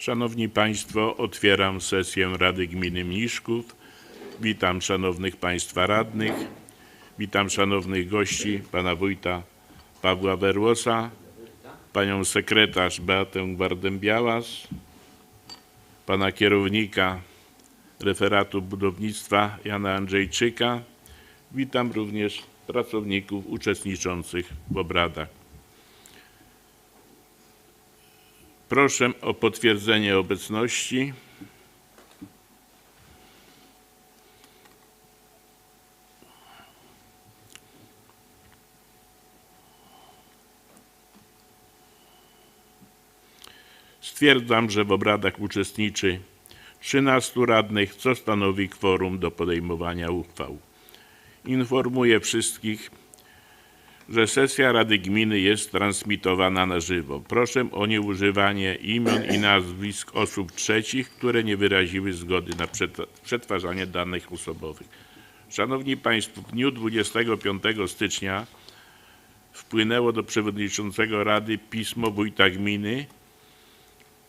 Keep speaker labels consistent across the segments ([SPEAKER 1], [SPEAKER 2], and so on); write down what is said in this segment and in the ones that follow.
[SPEAKER 1] Szanowni Państwo, otwieram sesję Rady Gminy Mniszków. Witam szanownych Państwa radnych, witam szanownych gości, pana wójta Pawła Werłosa, panią sekretarz Beatę Gwardę-Białas, pana kierownika referatu budownictwa Jana Andrzejczyka. Witam również pracowników uczestniczących w obradach. Proszę o potwierdzenie obecności. Stwierdzam, że w obradach uczestniczy 13 radnych, co stanowi kworum do podejmowania uchwał. Informuję wszystkich, że sesja Rady Gminy jest transmitowana na żywo. Proszę o nieużywanie imion i nazwisk osób trzecich, które nie wyraziły zgody na przetwarzanie danych osobowych. Szanowni Państwo, w dniu 25 stycznia wpłynęło do przewodniczącego Rady pismo wójta gminy,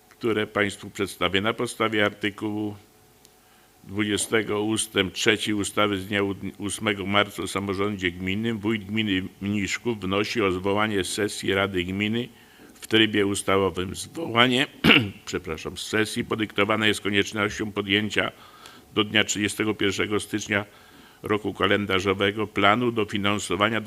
[SPEAKER 1] które Państwu przedstawię na podstawie artykułu 20 ustęp 3 ustawy z dnia 8 marca o samorządzie gminnym wójt gminy Mniszków wnosi o zwołanie sesji Rady Gminy w trybie ustawowym. Zwołanie przepraszam, sesji podyktowane jest koniecznością podjęcia do dnia 31 stycznia roku kalendarzowego planu dofinansowania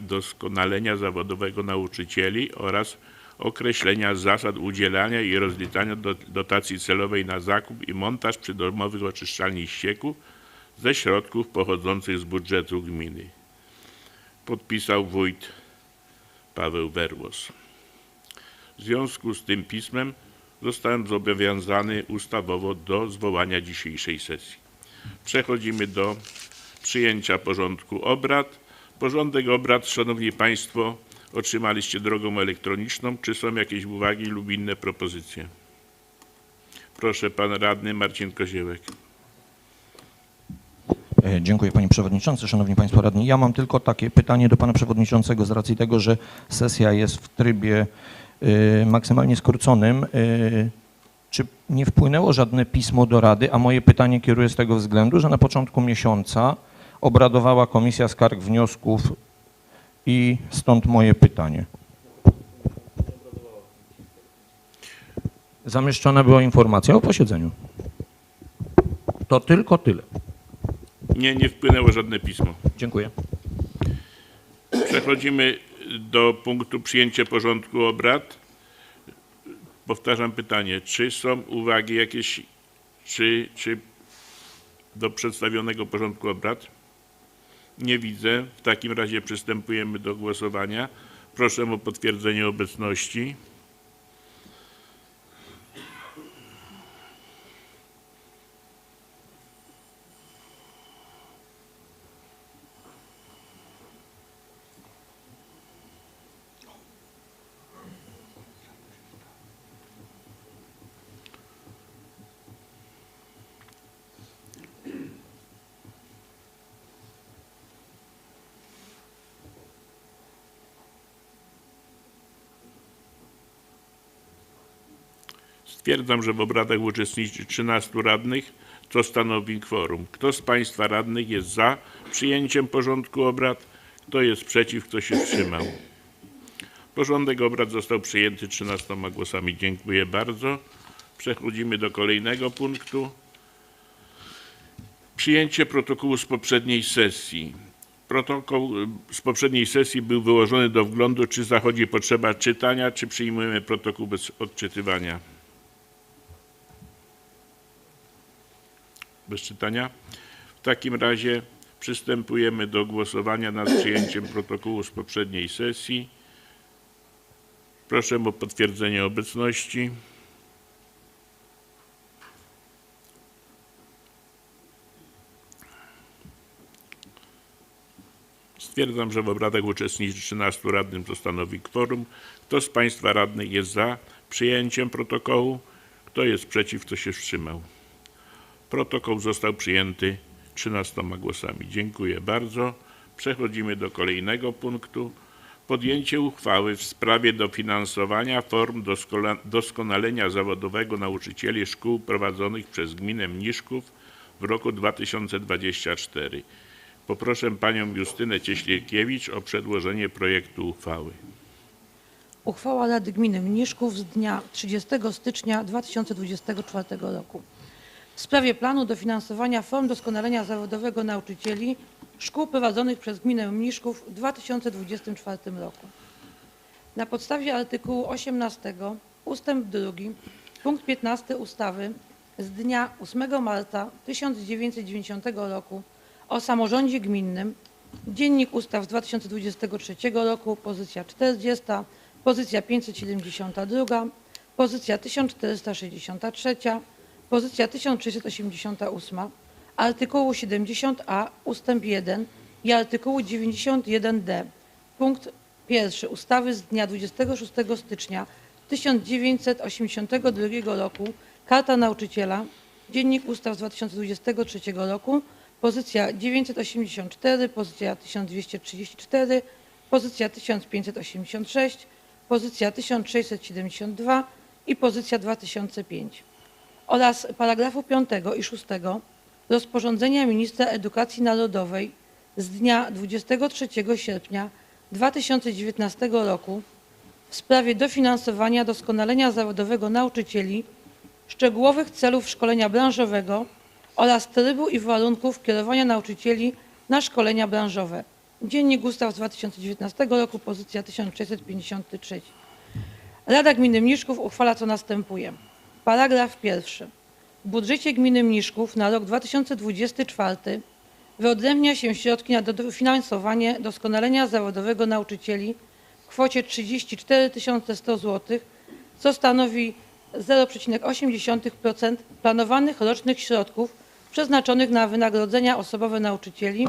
[SPEAKER 1] doskonalenia zawodowego nauczycieli oraz określenia zasad udzielania i rozliczania do- dotacji celowej na zakup i montaż przydomowych oczyszczalni ścieków ze środków pochodzących z budżetu gminy. Podpisał wójt Paweł Werłos. W związku z tym pismem zostałem zobowiązany ustawowo do zwołania dzisiejszej sesji. Przechodzimy do przyjęcia porządku obrad. Porządek obrad, Szanowni Państwo, otrzymaliście drogą elektroniczną. Czy są jakieś uwagi lub inne propozycje? Proszę, pan radny Marcin Koziełek.
[SPEAKER 2] E, Dziękuję Panie Przewodniczący, Szanowni Państwo Radni. Ja mam tylko takie pytanie do Pana Przewodniczącego z racji tego, że sesja jest w trybie e, maksymalnie skróconym. E, Czy nie wpłynęło żadne pismo do Rady, a moje pytanie kieruję z tego względu, że na początku miesiąca obradowała Komisja Skarg Wniosków i stąd moje pytanie. Zamieszczona była informacja o posiedzeniu. To tylko tyle.
[SPEAKER 1] Nie, nie wpłynęło żadne pismo.
[SPEAKER 2] Dziękuję.
[SPEAKER 1] Przechodzimy do punktu przyjęcie porządku obrad. Powtarzam pytanie, czy są uwagi jakieś, czy, czy do przedstawionego porządku obrad? Nie widzę. W takim razie przystępujemy do głosowania. Proszę o potwierdzenie obecności. Stwierdzam, że w obradach uczestniczy 13 radnych, co stanowi kworum. Kto z Państwa radnych jest za przyjęciem porządku obrad? Kto jest przeciw? Kto się wstrzymał? Porządek obrad został przyjęty 13 głosami. Dziękuję bardzo. Przechodzimy do kolejnego punktu. Przyjęcie protokołu z poprzedniej sesji. Protokół y, z poprzedniej sesji był wyłożony do wglądu, czy zachodzi potrzeba czytania, czy przyjmujemy protokół bez odczytywania. Bez czytania. W takim razie przystępujemy do głosowania nad przyjęciem protokołu z poprzedniej sesji. Proszę o potwierdzenie obecności. Stwierdzam, że w obradach uczestniczy 13 radnych, co stanowi kworum. Kto z Państwa radnych jest za przyjęciem protokołu? Kto jest przeciw? Kto się wstrzymał? Protokół został przyjęty 13 głosami. Dziękuję bardzo. Przechodzimy do kolejnego punktu. podjęcie uchwały w sprawie dofinansowania form doskonalenia zawodowego nauczycieli szkół prowadzonych przez gminę Mniszków w roku 2024. Poproszę panią Justynę Cieślierkiewicz o przedłożenie projektu uchwały.
[SPEAKER 3] Uchwała Rady Gminy Mniszków z dnia 30 stycznia 2024 roku w sprawie planu dofinansowania form doskonalenia zawodowego nauczycieli szkół prowadzonych przez gminę Mniszków w 2024 roku. Na podstawie artykułu 18 ustęp 2 punkt 15 ustawy z dnia 8 marca 1990 roku o samorządzie gminnym Dziennik Ustaw z 2023 roku, pozycja 40, pozycja 572, pozycja 1463, pozycja 1688, artykułu 70a ustęp 1 i artykułu 91d punkt pierwszy. Ustawy z dnia 26 stycznia 1982 roku. Karta Nauczyciela, Dziennik Ustaw z 2023 roku, pozycja 984, pozycja 1234, pozycja 1586, pozycja 1672 i pozycja 2005 oraz paragrafu 5 i 6 rozporządzenia ministra edukacji narodowej z dnia 23 sierpnia 2019 roku w sprawie dofinansowania doskonalenia zawodowego nauczycieli, szczegółowych celów szkolenia branżowego oraz trybu i warunków kierowania nauczycieli na szkolenia branżowe. Dziennik Ustaw z 2019 roku, pozycja 1653. Rada Gminy Mniszków uchwala co następuje. Paragraf pierwszy. W budżecie gminy Mniszków na rok 2024 wyodrębnia się środki na dofinansowanie doskonalenia zawodowego nauczycieli w kwocie 34 100 zł, co stanowi 0,8% planowanych rocznych środków przeznaczonych na wynagrodzenia osobowe nauczycieli,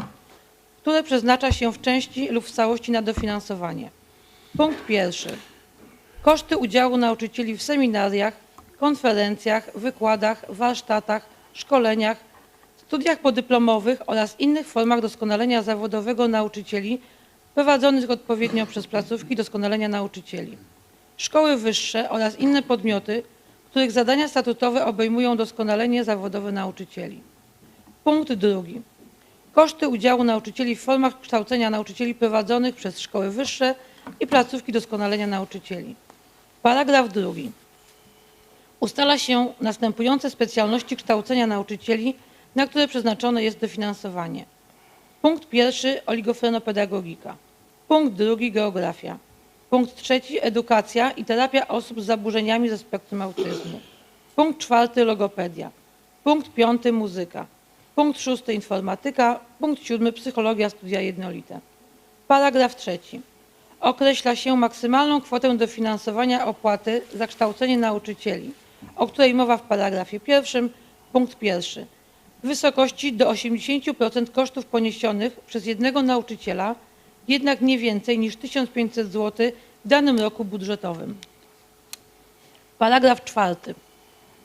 [SPEAKER 3] które przeznacza się w części lub w całości na dofinansowanie. Punkt pierwszy. Koszty udziału nauczycieli w seminariach, konferencjach, wykładach, warsztatach, szkoleniach, studiach podyplomowych oraz innych formach doskonalenia zawodowego nauczycieli prowadzonych odpowiednio przez placówki doskonalenia nauczycieli, szkoły wyższe oraz inne podmioty, których zadania statutowe obejmują doskonalenie zawodowe nauczycieli. Punkt drugi. Koszty udziału nauczycieli w formach kształcenia nauczycieli prowadzonych przez szkoły wyższe i placówki doskonalenia nauczycieli. Paragraf drugi. Ustala się następujące specjalności kształcenia nauczycieli, na które przeznaczone jest dofinansowanie. Punkt pierwszy oligofrenopedagogika. Punkt drugi geografia. Punkt trzeci edukacja i terapia osób z zaburzeniami ze spektrum autyzmu. Punkt czwarty logopedia. Punkt piąty muzyka. Punkt szósty informatyka. Punkt siódmy psychologia studia jednolite. Paragraf trzeci. Określa się maksymalną kwotę dofinansowania opłaty za kształcenie nauczycieli, o której mowa w paragrafie pierwszym, punkt pierwszy. W wysokości do 80% kosztów poniesionych przez jednego nauczyciela, jednak nie więcej niż 1500 zł w danym roku budżetowym. Paragraf czwarty.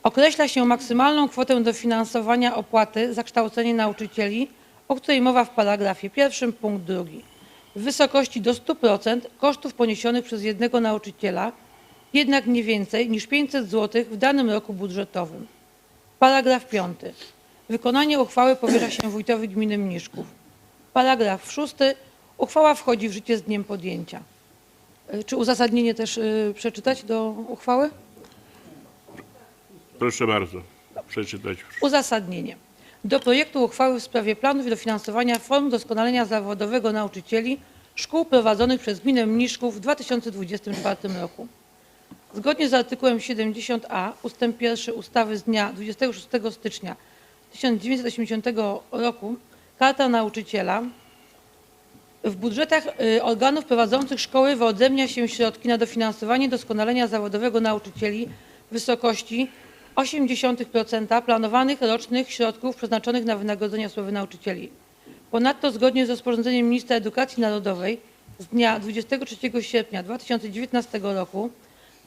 [SPEAKER 3] Określa się maksymalną kwotę dofinansowania opłaty za kształcenie nauczycieli, o której mowa w paragrafie pierwszym, punkt drugi. W wysokości do 100% kosztów poniesionych przez jednego nauczyciela, jednak nie więcej niż 500 zł w danym roku budżetowym. Paragraf piąty. Wykonanie uchwały powierza się wójtowi gminy Mniszków. Paragraf szósty. Uchwała wchodzi w życie z dniem podjęcia. Y, Czy uzasadnienie też y, przeczytać do uchwały?
[SPEAKER 1] Proszę bardzo, przeczytać.
[SPEAKER 3] Uzasadnienie. Do projektu uchwały w sprawie planów dofinansowania form doskonalenia zawodowego nauczycieli szkół prowadzonych przez gminę Mniszków w 2024 roku. Zgodnie z artykułem 70a ust. 1 ustawy z dnia 26 stycznia 1980 roku Karta Nauczyciela w budżetach y, organów prowadzących szkoły wyodrębnia się środki na dofinansowanie doskonalenia zawodowego nauczycieli w wysokości 0,8% planowanych rocznych środków przeznaczonych na wynagrodzenia osobowe nauczycieli. Ponadto zgodnie z rozporządzeniem Ministra Edukacji Narodowej z dnia 23 sierpnia 2019 roku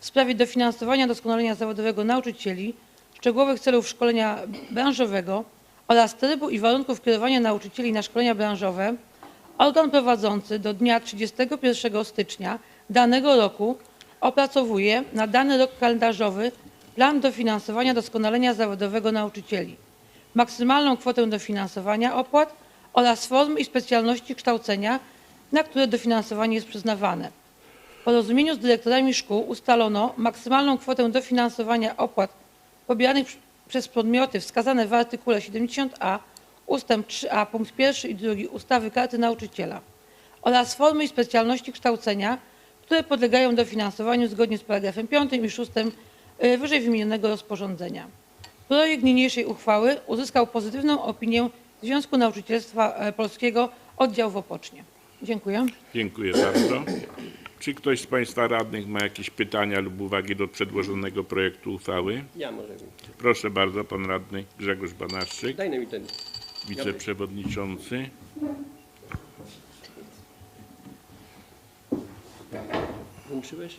[SPEAKER 3] w sprawie dofinansowania doskonalenia zawodowego nauczycieli, szczegółowych celów szkolenia branżowego oraz trybu i warunków kierowania nauczycieli na szkolenia branżowe Organ prowadzący do dnia 31 stycznia danego roku opracowuje na dany rok kalendarzowy plan dofinansowania doskonalenia zawodowego nauczycieli, maksymalną kwotę dofinansowania opłat oraz formy i specjalności kształcenia, na które dofinansowanie jest przyznawane. Porozumieniu z dyrektorami szkół ustalono maksymalną kwotę dofinansowania opłat pobieranych przez podmioty wskazane w artykule 70a ustęp 3a punkt 1 i 2 ustawy Karty Nauczyciela oraz formy i specjalności kształcenia, które podlegają dofinansowaniu zgodnie z paragrafem 5 i 6 y, wyżej wymienionego rozporządzenia. Projekt niniejszej uchwały uzyskał pozytywną opinię Związku Nauczycielstwa e, Polskiego oddział w Opocznie. Dziękuję.
[SPEAKER 1] Dziękuję bardzo. Czy ktoś z Państwa radnych ma jakieś pytania lub uwagi do przedłożonego projektu uchwały?
[SPEAKER 4] Ja może.
[SPEAKER 1] Proszę bardzo, pan radny Grzegorz Banaszczyk,
[SPEAKER 4] Daj mi ten.
[SPEAKER 1] wiceprzewodniczący.
[SPEAKER 4] Włączyłeś?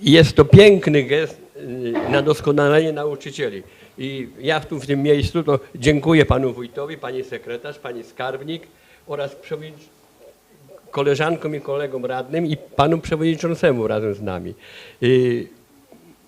[SPEAKER 4] Jest to piękny gest y, na doskonalenie nauczycieli. I ja tu w tym miejscu to dziękuję panu wójtowi, pani sekretarz, pani skarbnik oraz koleżankom i kolegom radnym i panu przewodniczącemu razem z nami. Y,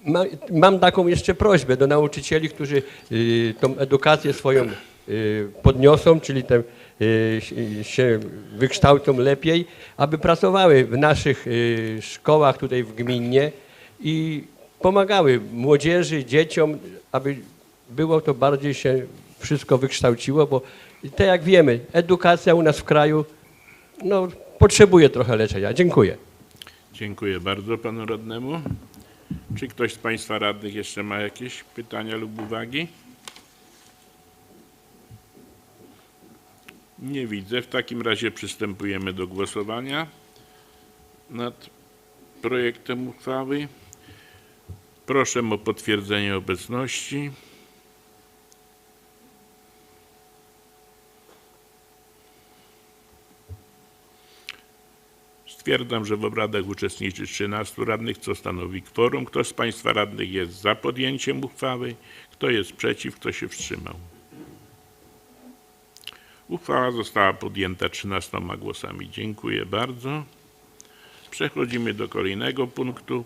[SPEAKER 4] Ma, mam taką jeszcze prośbę do nauczycieli, którzy y, tą edukację swoją y, podniosą, czyli te, y, się- wykształcą lepiej, aby pracowały w naszych y, szkołach tutaj w gminie i pomagały młodzieży, dzieciom, aby było to bardziej się wszystko wykształciło, bo tak jak wiemy, edukacja u nas w kraju no, potrzebuje trochę leczenia. Dziękuję.
[SPEAKER 1] Dziękuję bardzo panu radnemu. Czy ktoś z Państwa radnych jeszcze ma jakieś pytania lub uwagi? Nie widzę. W takim razie przystępujemy do głosowania nad projektem uchwały. Proszę o potwierdzenie obecności. Stwierdzam, że w obradach uczestniczy 13 radnych, co stanowi kworum. Kto z Państwa radnych jest za podjęciem uchwały? Kto jest przeciw? Kto się wstrzymał? Uchwała została podjęta 13 głosami. Dziękuję bardzo. Przechodzimy do kolejnego punktu.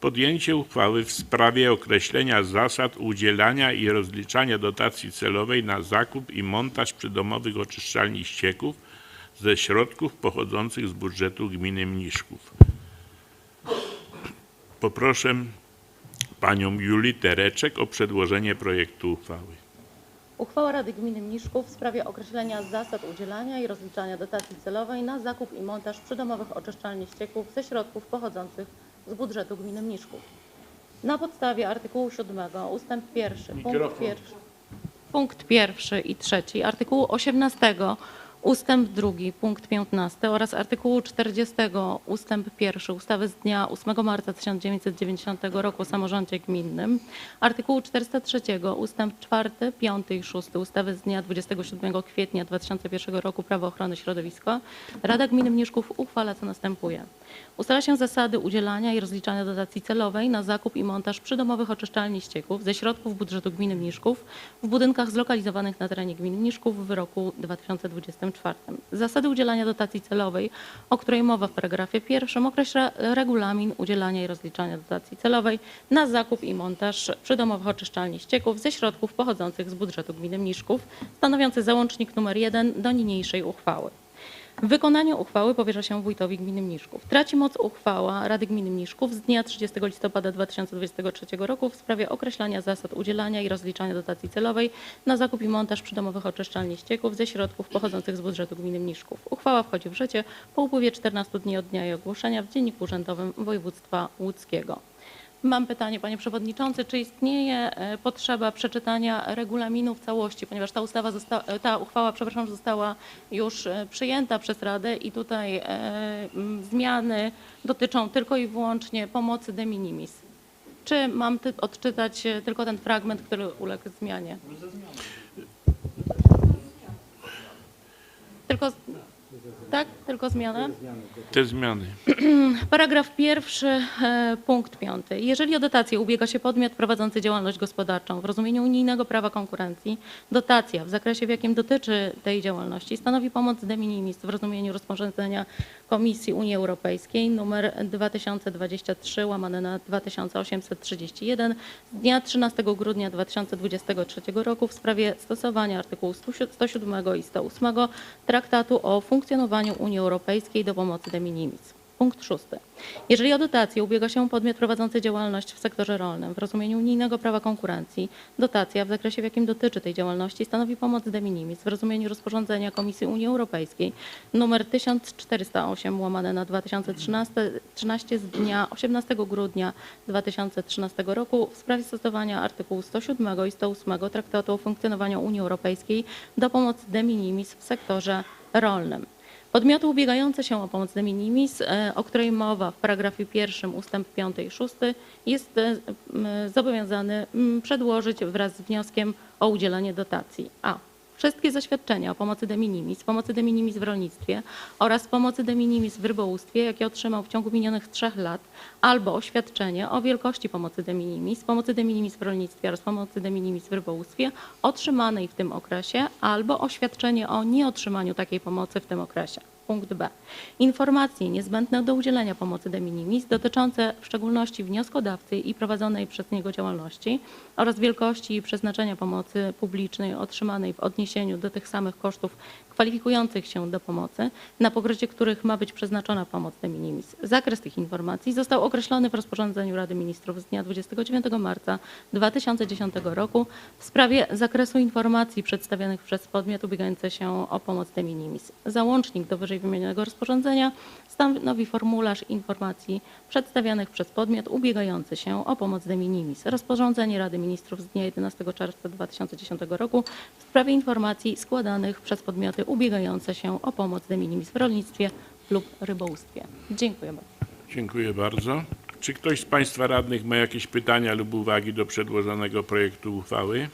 [SPEAKER 1] Podjęcie uchwały w sprawie określenia zasad udzielania i rozliczania dotacji celowej na zakup i montaż przydomowych oczyszczalni ścieków ze środków pochodzących z budżetu gminy Mniszków. Poproszę panią Julię Tereczek o przedłożenie projektu uchwały.
[SPEAKER 5] Uchwała Rady Gminy Mniszków w sprawie określenia zasad udzielania i rozliczania dotacji celowej na zakup i montaż przydomowych oczyszczalni ścieków ze środków pochodzących z budżetu gminy Mniszków. Na podstawie artykułu 7 ustęp 1 punkt 1 punkt pierwszy i trzeci, artykułu 18 ustęp 2 punkt 15 oraz artykułu 40 ustęp 1 ustawy z dnia 8 marca 1990 roku o samorządzie gminnym, artykułu 403 ustęp 4, 5 i 6 ustawy z dnia 27 kwietnia 2001 roku Prawo ochrony środowiska, Rada Gminy Mniszków uchwala co następuje. Ustala się zasady udzielania i rozliczania dotacji celowej na zakup i montaż przydomowych oczyszczalni ścieków ze środków budżetu gminy Mniszków w budynkach zlokalizowanych na terenie gminy Mniszków w roku 2024. Zasady udzielania dotacji celowej, o której mowa w paragrafie pierwszym, określa regulamin udzielania i rozliczania dotacji celowej na zakup i montaż przydomowych oczyszczalni ścieków ze środków pochodzących z budżetu gminy Mniszków, stanowiący załącznik nr 1 do niniejszej uchwały. Wykonanie uchwały powierza się wójtowi gminy Mniszków. Traci moc uchwała Rady Gminy Mniszków z dnia 30 listopada 2023 roku w sprawie określania zasad udzielania i rozliczania dotacji celowej na zakup i montaż przydomowych oczyszczalni ścieków ze środków pochodzących z budżetu gminy Mniszków. Uchwała wchodzi w życie po upływie 14 dni od dnia jej ogłoszenia w Dzienniku Urzędowym Województwa Łódzkiego. Mam pytanie, panie przewodniczący, czy istnieje e, potrzeba przeczytania regulaminu w całości, ponieważ ta ustawa zosta- e, ta uchwała, przepraszam, została już e, przyjęta przez Radę i tutaj zmiany dotyczą tylko i wyłącznie pomocy de minimis. Czy mam odczytać tylko ten fragment, który uległ zmianie? Tylko Tak, tylko zmianę.
[SPEAKER 1] Te zmiany.
[SPEAKER 5] Paragraf pierwszy, e, punkt piąty. Jeżeli o dotację ubiega się podmiot prowadzący działalność gospodarczą w rozumieniu unijnego prawa konkurencji, dotacja w zakresie, w jakim dotyczy tej działalności, stanowi pomoc de minimis w rozumieniu rozporządzenia Komisji Unii Europejskiej nr 2023 łamane na 2831 z dnia 13 grudnia 2023 roku w sprawie stosowania artykułów 107 i 108 Traktatu o funkcjonowaniu Unii Europejskiej do pomocy de minimis. Punkt szósty. Jeżeli o dotację ubiega się podmiot prowadzący działalność w sektorze rolnym w rozumieniu unijnego prawa konkurencji, dotacja w zakresie, w jakim dotyczy tej działalności, stanowi pomoc de minimis w rozumieniu rozporządzenia Komisji Unii Europejskiej nr 1408 łamane na 2013 13 z dnia 18 grudnia 2013 roku w sprawie stosowania artykułu 107 i 108 Traktatu o funkcjonowaniu Unii Europejskiej do pomocy de minimis w sektorze rolnym. Podmioty ubiegające się o pomoc de minimis, e, o której mowa w paragrafie pierwszym ustęp 5 i 6 jest e, zobowiązany przedłożyć wraz z wnioskiem o udzielenie dotacji. A. Wszystkie zaświadczenia o pomocy de minimis, pomocy de minimis w rolnictwie oraz pomocy de minimis w rybołówstwie, jakie otrzymał w ciągu minionych trzech lat, albo oświadczenie o wielkości pomocy de minimis, pomocy de minimis w rolnictwie oraz pomocy de minimis w rybołówstwie otrzymanej w tym okresie, albo oświadczenie o nieotrzymaniu takiej pomocy w tym okresie. Punkt B. Informacje niezbędne do udzielenia pomocy de minimis dotyczące w szczególności wnioskodawcy i prowadzonej przez niego działalności oraz wielkości i przeznaczenia pomocy publicznej otrzymanej w odniesieniu do tych samych kosztów kwalifikujących się do pomocy, na pokrycie których ma być przeznaczona pomoc de minimis. Zakres tych informacji został określony w rozporządzeniu Rady Ministrów z dnia 29 marca 2010 roku w sprawie zakresu informacji przedstawionych przez podmiot ubiegający się o pomoc de minimis. Załącznik do wyżej wymienionego rozporządzenia stanowi formularz informacji przedstawianych przez podmiot ubiegający się o pomoc de minimis. Rozporządzenie Rady Ministrów z dnia 11 czerwca 2010 roku w sprawie informacji składanych przez podmioty ubiegające się o pomoc de minimis w rolnictwie lub rybołówstwie. Dziękuję bardzo.
[SPEAKER 1] Dziękuję bardzo. Czy ktoś z Państwa radnych ma jakieś pytania lub uwagi do przedłożonego projektu uchwały?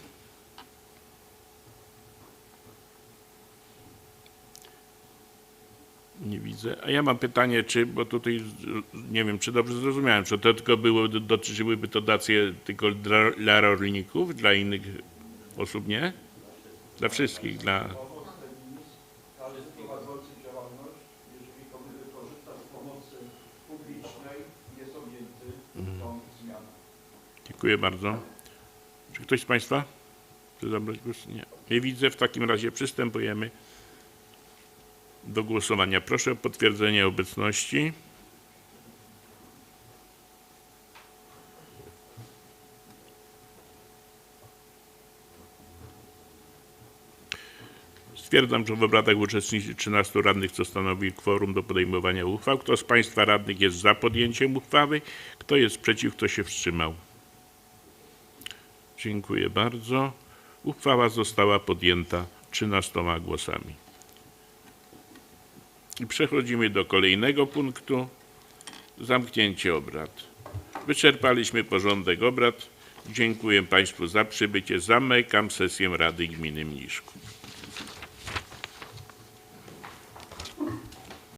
[SPEAKER 1] Nie widzę. A ja mam pytanie, czy, bo tutaj nie wiem, czy dobrze zrozumiałem, czy to tylko było, dotyczyłyby to dotacje tylko dla, dla rolników, dla innych osób nie? Dla wszystkich, dla...
[SPEAKER 6] ale prowadzący działalność, jeżeli komuś korzysta z pomocy publicznej, jest objęty tą zmianą.
[SPEAKER 1] Dziękuję bardzo. Czy ktoś z Państwa chce zabrać głos? Nie. Nie widzę. W takim razie przystępujemy do głosowania. Proszę o potwierdzenie obecności. Stwierdzam, że w obradach uczestniczy 13 radnych, co stanowi kworum do podejmowania uchwał. Kto z Państwa radnych jest za podjęciem uchwały? Kto jest przeciw? Kto się wstrzymał? Dziękuję bardzo. Uchwała została podjęta 13 głosami. I przechodzimy do kolejnego punktu. Zamknięcie obrad. Wyczerpaliśmy porządek obrad. Dziękuję Państwu za przybycie. Zamykam sesję Rady Gminy Mniszków.